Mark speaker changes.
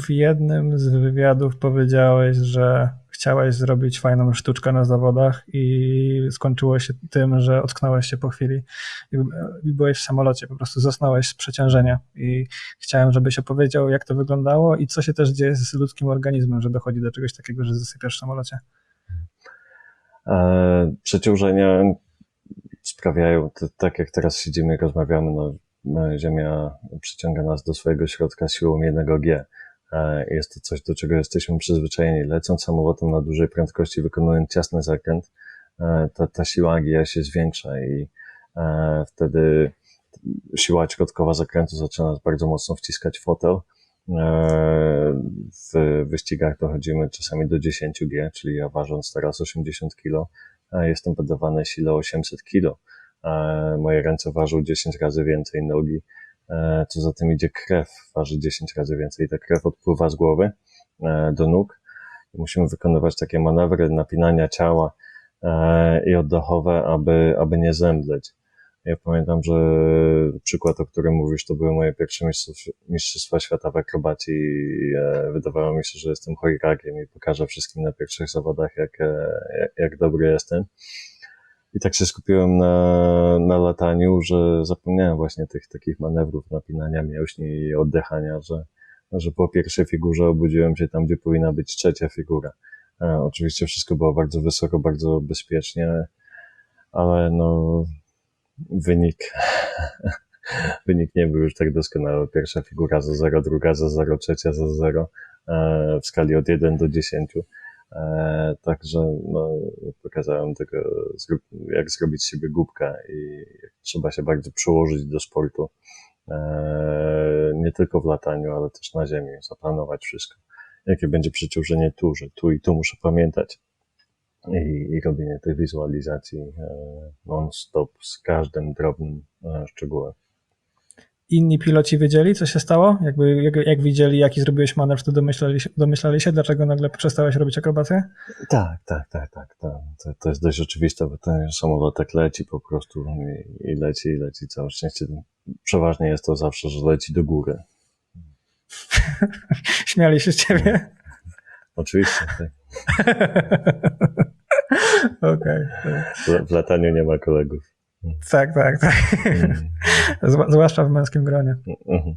Speaker 1: w jednym z wywiadów powiedziałeś, że chciałeś zrobić fajną sztuczkę na zawodach i skończyło się tym, że ocknąłeś się po chwili i byłeś w samolocie, po prostu zasnąłeś z przeciążenia i chciałem, żebyś opowiedział, jak to wyglądało i co się też dzieje z ludzkim organizmem, że dochodzi do czegoś takiego, że zasypiasz w samolocie.
Speaker 2: E, przeciążenia sprawiają, tak jak teraz siedzimy i rozmawiamy, no, e, Ziemia przyciąga nas do swojego środka siłą 1G. Jest to coś, do czego jesteśmy przyzwyczajeni. Lecąc samolotem na dużej prędkości, wykonując ciasny zakręt, e, ta, ta siła G się zwiększa i e, wtedy siła środkowa zakrętu zaczyna bardzo mocno wciskać fotel. E, W wyścigach dochodzimy czasami do 10G, czyli ja ważąc teraz 80 kg, jestem poddawany sile 800 kg. Moje ręce ważą 10 razy więcej, nogi. E, Co za tym idzie krew, waży 10 razy więcej. Ta krew odpływa z głowy e, do nóg. Musimy wykonywać takie manewry napinania ciała e, i oddechowe, aby, aby nie zemdleć. Ja pamiętam, że przykład, o którym mówisz, to były moje pierwsze mistrzostw- mistrzostwa świata w akrobacji wydawało mi się, że jestem chojrakiem i pokażę wszystkim na pierwszych zawodach, jak, jak, jak dobry jestem. I tak się skupiłem na, na lataniu, że zapomniałem właśnie tych takich manewrów napinania mięśni i oddychania, że, że po pierwszej figurze obudziłem się tam, gdzie powinna być trzecia figura. E, oczywiście wszystko było bardzo wysoko, bardzo bezpiecznie, ale no, wynik, wynik nie był już tak doskonały. Pierwsza figura za 0, druga za 0, trzecia za 0 e, w skali od 1 do 10. E, także no, pokazałem tego, jak zrobić z siebie głupkę i jak trzeba się bardzo przyłożyć do sportu. E, nie tylko w lataniu, ale też na ziemi, zaplanować wszystko. Jakie będzie przeciążenie tu, że tu i tu muszę pamiętać. I, i robienie tych wizualizacji e, non-stop z każdym drobnym szczegółem.
Speaker 1: Inni piloci wiedzieli, co się stało? Jakby, jak, jak widzieli, jaki zrobiłeś manewr, to domyślali się, domyślali się, dlaczego nagle przestałeś robić akrobację?
Speaker 2: Tak, tak, tak, tak. tak. To, to jest dość oczywiste, bo ten samolot tak leci po prostu i, i leci, i leci. Całe szczęście przeważnie jest to zawsze, że leci do góry.
Speaker 1: Śmiali się z ciebie?
Speaker 2: Oczywiście, tak.
Speaker 1: Okej.
Speaker 2: W, w lataniu nie ma kolegów.
Speaker 1: Tak, tak, tak.
Speaker 2: Mm,
Speaker 1: Zwłaszcza w męskim gronie.
Speaker 2: mhm.